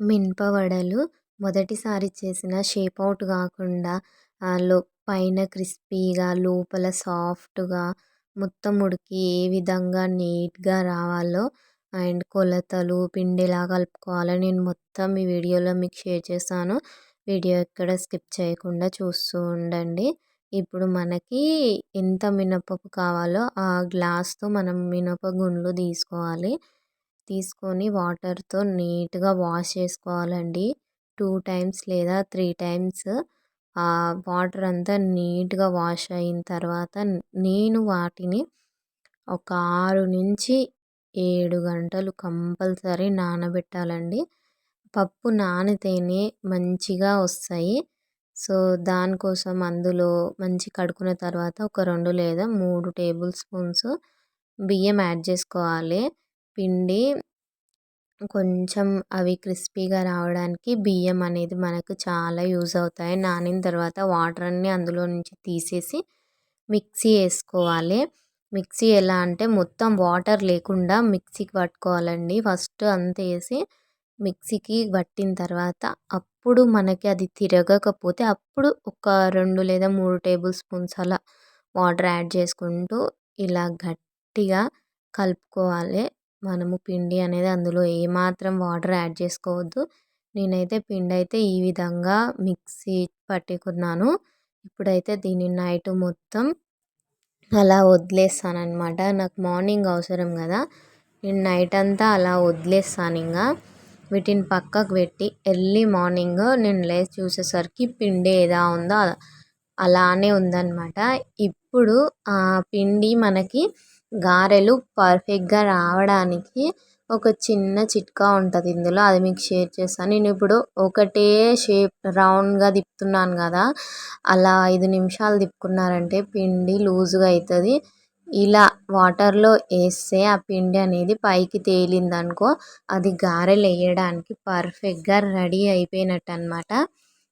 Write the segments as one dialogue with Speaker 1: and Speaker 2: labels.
Speaker 1: మినప వడలు మొదటిసారి చేసిన షేప్ అవుట్ కాకుండా లో పైన క్రిస్పీగా లోపల సాఫ్ట్గా మొత్తం ఉడికి ఏ విధంగా నీట్గా రావాలో అండ్ కొలతలు పిండి ఎలా కలుపుకోవాలో నేను మొత్తం ఈ వీడియోలో మీకు షేర్ చేశాను వీడియో ఎక్కడ స్కిప్ చేయకుండా చూస్తూ ఉండండి. ఇప్పుడు మనకి ఎంత మినపప్పు కావాలో ఆ గ్లాస్తో మనం మినప గుండ్లు తీసుకోవాలి. తీసుకొని వాటర్తో నీట్గా వాష్ చేసుకోవాలండి. టూ టైమ్స్ లేదా త్రీ టైమ్స్. ఆ వాటర్ అంతా నీట్గా వాష్ అయిన తర్వాత నేను వాటిని ఒక ఆరు నుంచి ఏడు గంటలు కంపల్సరీ నానబెట్టాలండి. పప్పు నానితేనే మంచిగా వస్తాయి. సో దానికోసం అందులో మంచి కడుక్కున్న తర్వాత ఒక రెండు లేదా మూడు టేబుల్ స్పూన్స్ బియ్యం యాడ్ చేసుకోవాలి. పిండి కొంచెం అవి క్రిస్పీగా రావడానికి బియ్యం అనేది మనకు చాలా యూజ్ అవుతాయి. నానిన తర్వాత వాటర్ అన్నీ అందులో నుంచి తీసేసి మిక్సీ వేసుకోవాలి. మిక్సీ ఎలా అంటే మొత్తం వాటర్ లేకుండా మిక్సీకి పట్టుకోవాలండి. ఫస్ట్ అంత వేసి మిక్సీకి పట్టిన తర్వాత అప్పుడు మనకి అది తిరగకపోతే అప్పుడు ఒక రెండు లేదా మూడు టేబుల్ స్పూన్స్ అలా వాటర్ యాడ్ చేసుకుంటూ ఇలా గట్టిగా కలుపుకోవాలి. మనము పిండి అనేది అందులో ఏమాత్రం వాటర్ యాడ్ చేసుకోవద్దు. నేనైతే పిండి అయితే ఈ విధంగా మిక్సీ పట్టుకున్నాను. ఇప్పుడైతే దీన్ని నైట్ మొత్తం అలా వదిలేస్తాను అనమాట నాకు మార్నింగ్ అవసరం కదా. నేను నైట్ అంతా అలా వదిలేస్తాను ఇంకా వీటిని పక్కకు పెట్టి ఎర్లీ మార్నింగ్ నేను లేచి చూసేసరికి పిండి ఏదా ఉందో అలానే ఉందన్నమాట. ఇప్పుడు ఆ పిండి మనకి గారెలు పర్ఫెక్ట్గా రావడానికి ఒక చిన్న చిట్కా ఉంటుంది ఇందులో. అది మీకు షేర్ చేస్తాను నేను ఇప్పుడు ఒకటే షేప్ రౌండ్గా తిప్పుతున్నాను కదా. అలా ఐదు నిమిషాలు తిప్పుకున్నారంటే పిండి లూజ్గా అవుతుంది ఇలా వాటర్లో వేస్తే ఆ పిండి అనేది పైకి తేలింది అనుకో అది గారెలు వేయడానికి పర్ఫెక్ట్గా రెడీ అయిపోయినట్టు అనమాట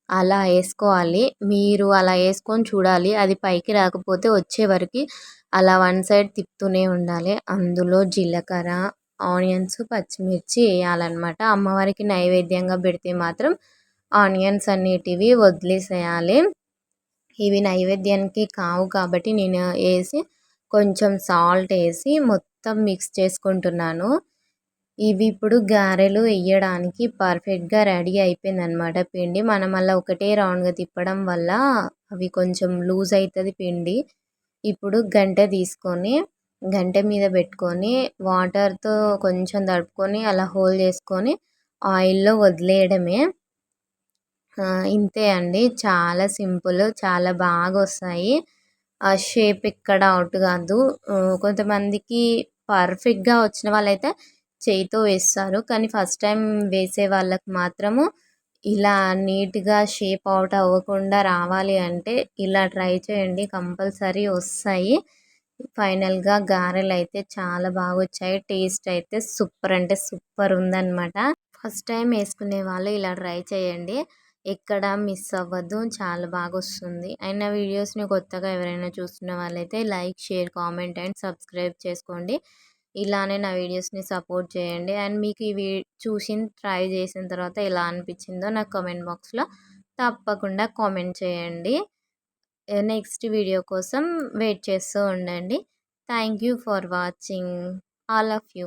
Speaker 1: అలా వేసుకోవాలి మీరు అలా వేసుకొని చూడాలి. అది పైకి రాకపోతే వచ్చే అలా వన్ సైడ్ తిప్పుతూనే ఉండాలి. అందులో జీలకర్ర ఆనియన్స్ పచ్చిమిర్చి వేయాలన్నమాట. అమ్మవారికి నైవేద్యంగా పెడితే మాత్రం ఆనియన్స్ అనేటివి వదిలేసేయాలి. ఇవి నైవేద్యానికి కావు కాబట్టి నేను వేసి కొంచెం సాల్ట్ వేసి మొత్తం మిక్స్ చేసుకుంటున్నాను. ఇవి ఇప్పుడు గారెలు వేయడానికి పర్ఫెక్ట్గా రెడీ అయిపోయింది అనమాట పిండి. మనం అలా ఒకటే రౌండ్గా తిప్పడం వల్ల అవి కొంచెం లూజ్ అవుతుంది పిండి. ఇప్పుడు గంట తీసుకొని గంట మీద పెట్టుకొని వాటర్తో కొంచెం తడుపుకొని అలా హోల్ చేసుకొని ఆయిల్లో వదిలేయడమే. ఇంతే అండి. చాలా సింపుల్ చాలా బాగా వస్తాయి. ఆ షేప్ ఎక్కడ అవుట్ కాదు. కొంతమందికి పర్ఫెక్ట్గా వచ్చిన వాళ్ళైతే చేయితో వేస్తారు. కానీ ఫస్ట్ టైం వేసే వాళ్ళకి మాత్రము ఇలా నీట్గా షేప్ అవుట్ అవ్వకుండా రావాలి అంటే ఇలా ట్రై చేయండి. కంపల్సరీ వస్తాయి. ఫైనల్గా గారెలు అయితే చాలా బాగా వచ్చాయి టేస్ట్ అయితే సూపర్ అంటే సూపర్ ఉందన్నమాట. ఫస్ట్ టైం వేసుకునే వాళ్ళు ఇలా ట్రై చేయండి. ఎక్కడ మిస్ అవ్వద్దు. చాలా బాగా వస్తుంది అయిన వీడియోస్ని కొత్తగా ఎవరైనా చూస్తున్న వాళ్ళైతే like share comment and subscribe చేసుకోండి. ఇలానే నా వీడియోస్ని సపోర్ట్ చేయండి. అండ్ మీకు ఇవి చూసి ట్రై చేసిన తర్వాత ఎలా అనిపించిందో నాకు కామెంట్ బాక్స్లో తప్పకుండా కామెంట్ చేయండి. నెక్స్ట్ వీడియో కోసం వెయిట్ చేస్తూ ఉండండి. Thank you for watching. All of you.